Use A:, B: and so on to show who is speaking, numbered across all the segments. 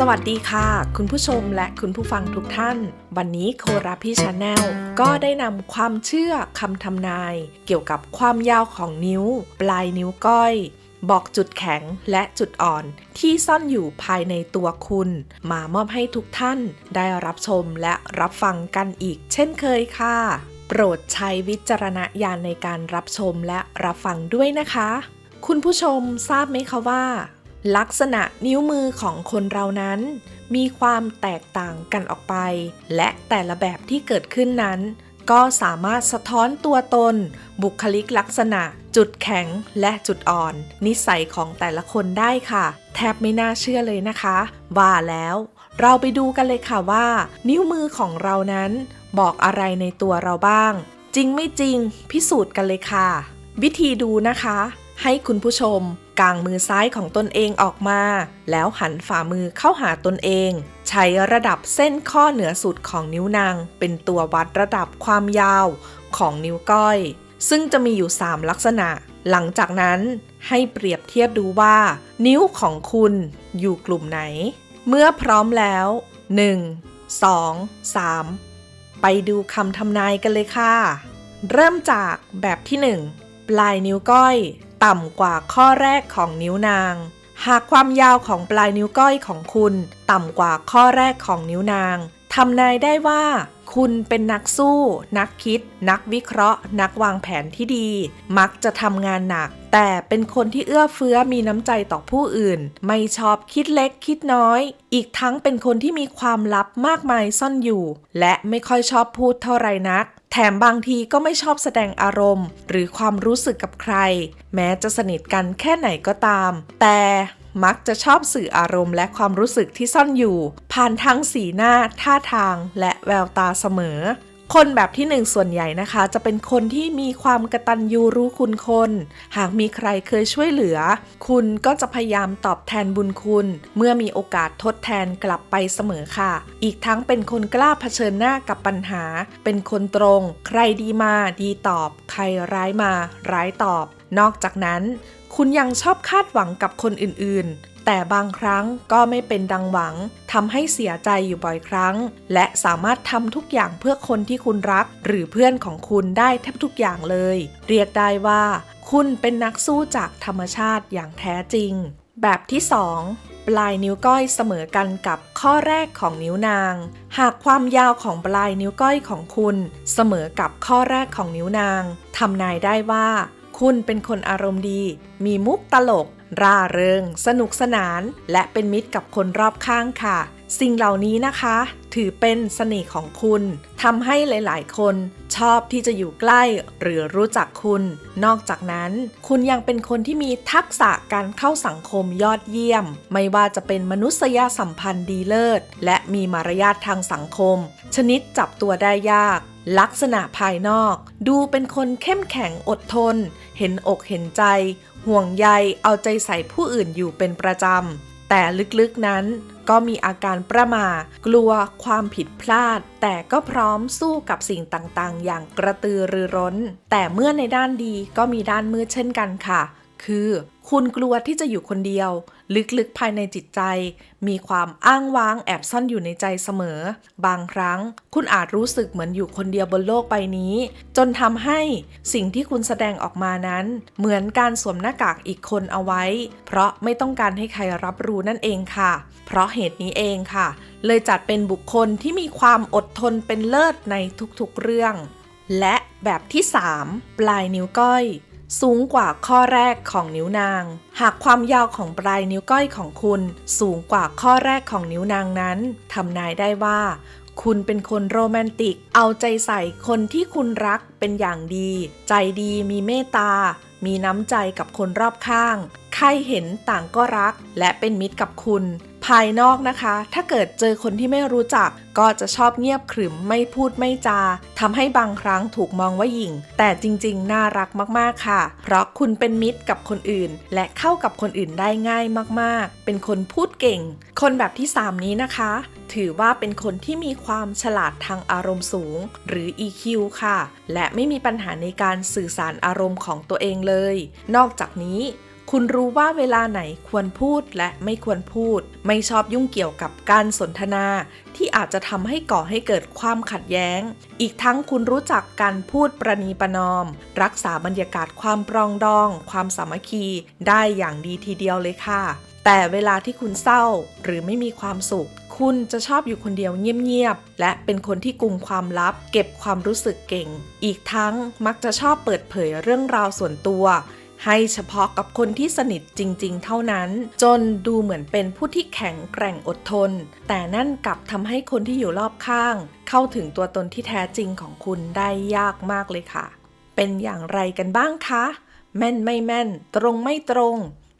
A: สวัสดีค่ะ คุณผู้ชมและคุณผู้ฟังทุกท่าน วันนี้โคราพี่ชาแนลก็ได้นำความเชื่อคำทำนาย เกี่ยวกับความยาวของนิ้ว ปลายนิ้วก้อย บอกจุดแข็งและจุดอ่อนที่ซ่อนอยู่ภายในตัวคุณ มามอบให้ทุกท่านได้รับชมและรับฟังกันอีก เช่นเคยค่ะ โปรดใช้วิจารณญาณในการรับชมและรับฟังด้วยนะคะ คุณผู้ชมทราบไหมคะว่า ลักษณะนิ้วมือของคนเรานั้น มีความแตกต่างกันออกไป และแต่ละแบบที่เกิดขึ้นนั้น ก็สามารถสะท้อนตัวตน บุคลิกลักษณะ จุดแข็งและจุดอ่อน นิสัยของแต่ละคนได้ค่ะ แทบไม่น่าเชื่อเลยนะคะ ว่าแล้วเราไปดูกันเลยค่ะว่า นิ้วมือของเรานั้น บอกอะไรในตัวเราบ้าง จริงไม่จริง พิสูจน์กันเลยค่ะ วิธีดูนะคะ ให้คุณผู้ชมกางมือซ้ายของตนเองออกมา แล้วหันฝ่ามือเข้าหาตนเอง ใช้ระดับเส้นข้อเหนือสุดของนิ้วนาง เป็นตัววัดระดับความยาวของนิ้วก้อย ซึ่งจะมีอยู่ 3 ลักษณะ หลังจากนั้นให้เปรียบเทียบดูว่า นิ้วของคุณอยู่กลุ่มไหน เมื่อพร้อมแล้ว 1 2 3 ไปดูคำทำนายกันเลยค่ะ เริ่มจากแบบที่ 1 ปลายนิ้วก้อยต่ำกว่าข้อแรกของนิ้วนาง หากความยาวของปลายนิ้วก้อยของคุณ ต่ำกว่าข้อแรกของนิ้วนาง ทำนายได้ว่า คุณเป็นนักสู้ นักคิด นักวิเคราะห์ นักวางแผนที่ดี มักจะทำงานหนัก แต่เป็นคนที่เอื้อเฟื้อมีน้ำใจต่อผู้อื่น ไม่ชอบคิดเล็กคิดน้อย อีกทั้งเป็นคนที่มีความลับมากมายซ่อนอยู่ และไม่ค่อยชอบพูดเท่าไรนักแถมบางทีก็ไม่ชอบแสดงอารมณ์ หรือความรู้สึกกับใคร แม้จะสนิทกันแค่ไหนก็ตาม แต่ มักจะชอบสื่ออารมณ์และความรู้สึกที่ซ่อนอยู่ ผ่านทั้งสีหน้า ท่าทาง และแววตาเสมอ คนแบบที่หนึ่งส่วนใหญ่นะคะ จะเป็นคนที่มีความกระตันยูรู้คุณคน หากมีใครเคยช่วยเหลือ คุณก็จะพยายามตอบแทนบุญคุณ เมื่อมีโอกาสทดแทนกลับไปเสมอค่ะ อีกทั้งเป็นคนกล้าเผชิญหน้ากับปัญหา เป็นคนตรง ใครดีมาดีตอบ ใครร้ายมา ร้ายตอบ นอกจากนั้น คุณยังชอบคาดหวังกับคนอื่นๆ แต่บางครั้งก็ไม่เป็นดังหวังทำให้เสียใจอยู่บ่อยครั้ง และสามารถทำทุกอย่างเพื่อคนที่คุณรัก หรือเพื่อนของคุณได้แทบทุกอย่างเลย เรียกได้ว่า คุณเป็นนักสู้จากธรรมชาติอย่างแท้จริง แบบที่ 2ปลายนิ้วก้อยเสมอกันกับข้อแรกของนิ้วนาง หากความยาวของปลายนิ้วก้อยของคุณ เสมอกับข้อแรกของนิ้วนาง ทำนายได้ว่า คุณเป็นคนอารมณ์ดี มีมุกตลก ร่าเริง สนุกสนาน และเป็นมิตรกับคนรอบข้างค่ะ สิ่งเหล่านี้นะคะ ถือเป็นเสน่ห์ของคุณทำให้หลาย ๆ คนชอบที่จะอยู่ใกล้หรือรู้จักคุณ นอกจากนั้น คุณยังเป็นคนที่มีทักษะการเข้าสังคมยอดเยี่ยม ไม่ว่าจะเป็นมนุษยสัมพันธ์ดีเลิศ และมีมารยาททางสังคม ชนิดจับตัวได้ยาก ลักษณะภายนอก ดูเป็นคนเข้มแข็งอดทน เห็นอกเห็นใจ ห่วงใยเอาใจใส่ผู้อื่นอยู่เป็นประจำ แต่ลึกๆนั้นก็มีอาการประมา กลัวความผิดพลาด แต่ก็พร้อมสู้กับสิ่งต่างๆ อย่างกระตือรือร้น แต่เมื่อในด้านดีก็มีด้านมืดเช่นกันค่ะ คือ คุณกลัวที่จะอยู่คนเดียว ลึกๆภายในจิตใจ มีความอ้างว้างแอบซ่อนอยู่ในใจเสมอ บางครั้ง คุณอาจรู้สึกเหมือนอยู่คนเดียวบนโลกใบนี้ จนทำให้สิ่งที่คุณแสดงออกมานั้น เหมือนการสวมหน้ากากอีกคนเอาไว้ เพราะไม่ต้องการให้ใครรับรู้นั่นเองค่ะ เพราะเหตุนี้เองค่ะ เลยจัดเป็นบุคคลที่มีความอดทนเป็นเลิศในทุกๆเรื่อง และแบบที่ 3 ปลายนิ้วก้อย สูงกว่าข้อแรกของนิ้วนาง หากความยาวของปลายนิ้วก้อยของคุณ สูงกว่าข้อแรกของนิ้วนางนั้นทำนายได้ว่า คุณเป็นคนโรแมนติก เอาใจใส่คนที่คุณรักเป็นอย่างดี ใจดีมีเมตตา มีน้ำใจกับคนรอบข้าง ใครเห็นต่างก็รัก และเป็นมิตรกับคุณ ภายนอกนะคะ ถ้าเกิดเจอคนที่ไม่รู้จัก ก็จะชอบเงียบขรึมไม่พูดไม่จาทำให้บางครั้งถูกมองว่าหยิ่ง แต่จริงๆ น่ารักมากๆค่ะ เพราะคุณเป็นมิตรกับคนอื่น และเข้ากับคนอื่นได้ง่ายมากๆ เป็นคนพูดเก่ง คนแบบที่ 3 นี้นะคะ ถือว่าเป็นคนที่มีความฉลาดทางอารมณ์สูง หรือ EQ ค่ะ และไม่มีปัญหาในการสื่อสารอารมณ์ของตัวเองเลย นอกจากนี้ คุณรู้ว่าเวลาไหนควรพูดและไม่ควรพูด ไม่ชอบยุ่งเกี่ยวกับการสนทนา ที่อาจจะทำให้ก่อให้เกิดความขัดแย้ง อีกทั้งคุณรู้จักการพูดประนีประนอม รักษาบรรยากาศความปรองดอง ความสามัคคี ได้อย่างดีทีเดียวเลยค่ะ แต่เวลาที่คุณเศร้าหรือไม่มีความสุข คุณจะชอบอยู่คนเดียวเงียบๆ และเป็นคนที่กุมความลับ เก็บความรู้สึกเก่ง อีกทั้งมักจะชอบเปิดเผยเรื่องราวส่วนตัว ให้เฉพาะกับคนที่สนิทจริง ๆ เท่านั้น จนดูเหมือนเป็นผู้ที่แข็งแกร่งอดทน แต่นั่นกลับทำให้คนที่อยู่รอบข้าง เข้าถึงตัวตนที่แท้จริงของคุณได้ยากมากเลยค่ะ เป็นอย่างไรกันบ้างคะ แม่นไม่แม่น ตรงไม่ตรง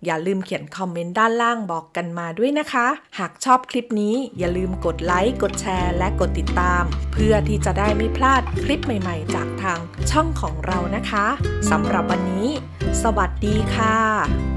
A: อย่าลืมเขียนคอมเมนต์ด้านล่างบอกกันมาด้วยนะคะ หากชอบคลิปนี้อย่าลืมกดไลค์กดแชร์ และกดติดตาม เพื่อที่จะได้ไม่พลาดคลิปใหม่ ๆ จากทางช่องของเรานะคะสำหรับวันนี้ สวัสดีค่ะ